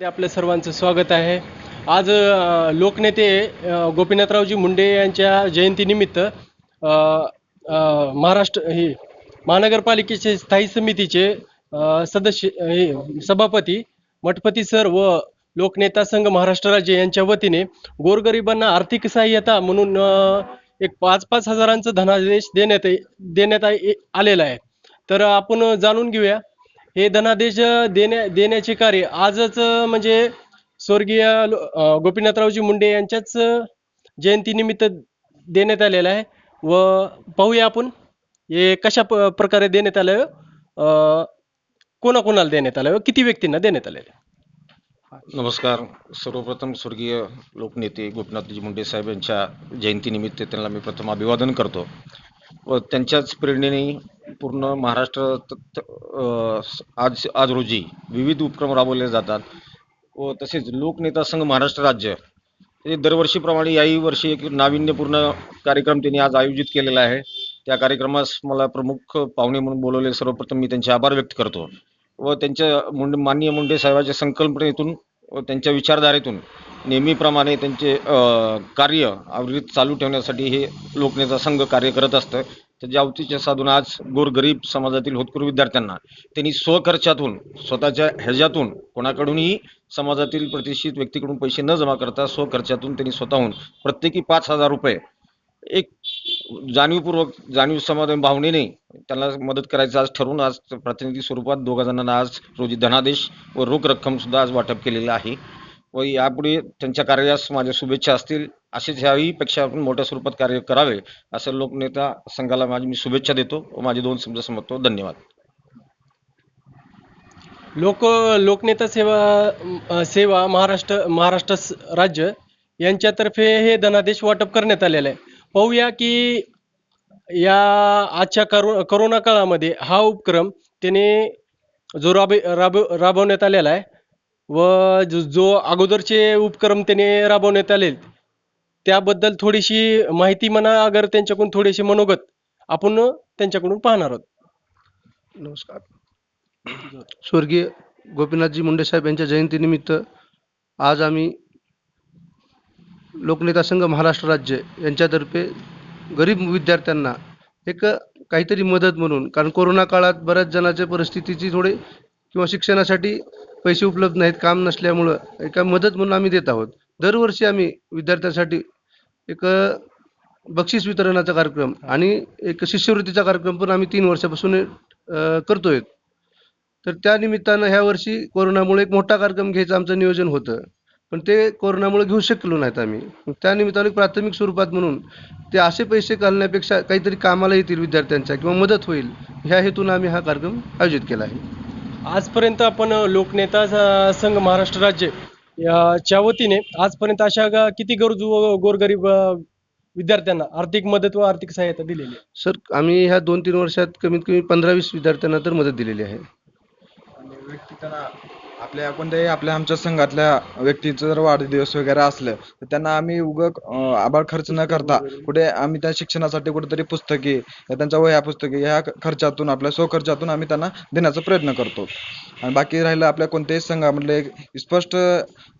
ते आपल्या सर्वांचं स्वागत आहे. आज लोकनेते गोपीनाथरावजी मुंडे यांच्या जयंतीनिमित्त महाराष्ट्र हे महानगरपालिकेचे स्थायी समितीचे सदस्य हे सभापती मठपती सर व लोकनेता संघ महाराष्ट्र राज्य यांच्या वतीने गोरगरिबांना आर्थिक सहाय्यता म्हणून एक पाच पाच हजारांचा धनादेश देण्यात देण्यात आ- आलेला आहे. तर आपण जाणून घेऊया हे धनादेश देण्या देण्याचे कार्य. आजच म्हणजे स्वर्गीय लो- गोपीनाथरावजी मुंडे यांच्याच जयंतीनिमित्त देण्यात आलेलं आहे. व पाहूया आपण हे कशा प- प्रकारे देण्यात आलं कोणाकोणाला देण्यात आलं व किती व्यक्तींना देण्यात आलेलं आहे? नमस्कार. सर्वप्रथम स्वर्गीय लोकनेते गोपीनाथजी मुंडे साहेब यांच्या जयंतीनिमित्त त्यांना मी प्रथम अभिवादन करतो. व त्यांच्याच प्रेरणेने पूर्ण महाराष्ट्र आज आज रोजी विविध उपक्रम राबवले जातात. व तसेच लोकनेता संघ महाराष्ट्र राज्य हे दरवर्षीप्रमाणे याही वर्षी एक नाविन्यपूर्ण कार्यक्रम त्यांनी आज आयोजित केलेला आहे. त्या कार्यक्रमास मला प्रमुख पाहुणे म्हणून बोलवले सर्वप्रथम मी त्यांचे आभार व्यक्त करतो. व त्यांच्या मुंडे माननीय मुंडे साहेबाच्या संकल्पनेतून व त्यांच्या विचारधारेतून नेहमीप्रमाणे त्यांचे कार्य आवृत्त चालू ठेवण्यासाठी हे लोकनेता संघ कार्य करत असतं. त्याच्या अवतीच्या साधून आज गोरगरीब समाजातील होतकरू विद्यार्थ्यांना त्यांनी स्वखर्चातून स्वतःच्या ह्याच्यातून कोणाकडूनही समाजातील प्रतिष्ठित व्यक्तीकडून पैसे न जमा करता स्वखर्चातून त्यांनी स्वतःहून प्रत्येकी पाच हजार रुपये एक जाणीवपूर्वक जाणीव समाधान भावनेने त्यांना मदत करायचं आज ठरवून आज प्रतिनिधी स्वरूपात दोघा जणांना आज रोजी धनादेश व रोख रक्कम सुद्धा आज वाटप केलेलं आहे. व यापुढे त्यांच्या कार्यास माझ्या शुभेच्छा असतील. असेच ह्याही पेक्षा आपण मोठ्या स्वरूपात कार्य करावे असं लोकनेता संघाला माझी मी शुभेच्छा देतो व माझे दोन शब्द समजतो धन्यवाद. लोक लोकनेता सेवा सेवा महाराष्ट्र महाराष्ट्र राज्य यांच्यातर्फे हे धनादेश वाटप करण्यात आलेलं. आहे पाहूया की या आजच्या करो करोना काळामध्ये हा उपक्रम त्याने जो राब राब राबवण्यात आलेला आहे. व जो अगोदरचे उपक्रम त्याने राबवण्यात आले त्याबद्दल थोडीशी माहिती म्हणा अगर त्यांच्याकडून थोडीशी मनोगत आपण त्यांच्याकडून पाहणार आहोत. नमस्कार. स्वर्गीय गोपीनाथजी मुंडे साहेब यांच्या जयंतीनिमित्त आज आम्ही लोकनेता संघ महाराष्ट्र राज्य यांच्यातर्फे गरीब विद्यार्थ्यांना एक काहीतरी मदत म्हणून कारण कोरोना काळात बऱ्याच जणाच्या परिस्थितीची थोडी किंवा शिक्षणासाठी पैसे उपलब्ध नाहीत काम नसल्यामुळं एका मदत म्हणून आम्ही देत आहोत. दरवर्षी आम्ही विद्यार्थ्यांसाठी एक बक्षीस वितरणाचा कार्यक्रम आणि एक शिष्यवृत्तीचा कार्यक्रम पण आम्ही तीन वर्षापासून करतोय. तर त्या निमित्तानं ह्या वर्षी कोरोनामुळे एक मोठा कार्यक्रम घ्यायचं आमचं नियोजन होतं. पण ते कोरोनामुळे घेऊ शकलो नाहीत आम्ही. त्या निमित्ताने प्राथमिक स्वरूपात म्हणून ते असे पैसे घालण्यापेक्षा काहीतरी कामाला येतील विद्यार्थ्यांच्या किंवा मदत होईल. ह्या हेतून आम्ही हा कार्यक्रम आयोजित केला आहे. आजपर्यंत आपण लोकनेता संघ महाराष्ट्र राज्य याच्या वतीने आजपर्यंत अशा किती गरजू गोरगरीब विद्यार्थ्यांना आर्थिक मदत व आर्थिक सहायता दिलेली आहे? सर आम्ही ह्या दोन तीन वर्षात कमीत कमी पंधरा वीस विद्यार्थ्यांना तर मदत दिलेली आहे आपल्या कोणत्याही आपल्या आमच्या संघातल्या व्यक्तीचं जर वाढदिवस वगैरे असलं तर त्यांना आम्ही उग आभाळ खर्च न करता कुठे आम्ही त्या शिक्षणासाठी कुठेतरी पुस्तके या त्यांच्या वह्या पुस्तके ह्या खर्चातून आपल्या स्वखर्चातून आम्ही त्यांना देण्याचा प्रयत्न करतो. आणि बाकी राहिलं आपल्या कोणत्याही संघामधले एक स्पष्ट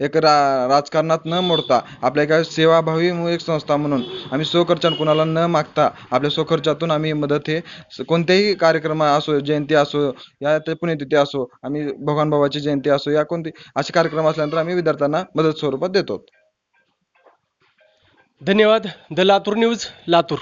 एक रा राजकारणात न मोडता आपल्या एका सेवाभावी एक संस्था म्हणून आम्ही स्वखर्चान कुणाला न मागता आपल्या स्वखर्चातून आम्ही मदत हे कोणत्याही कार्यक्रम असो जयंती असो या ते पुण्यतिथी असो आम्ही भगवान बाबाची जयंती असो असो या कोणती असे कार्यक्रम असल्यानंतर आम्ही विद्यार्थ्यांना मदत स्वरूपात देतो. धन्यवाद. The Latur news Latur.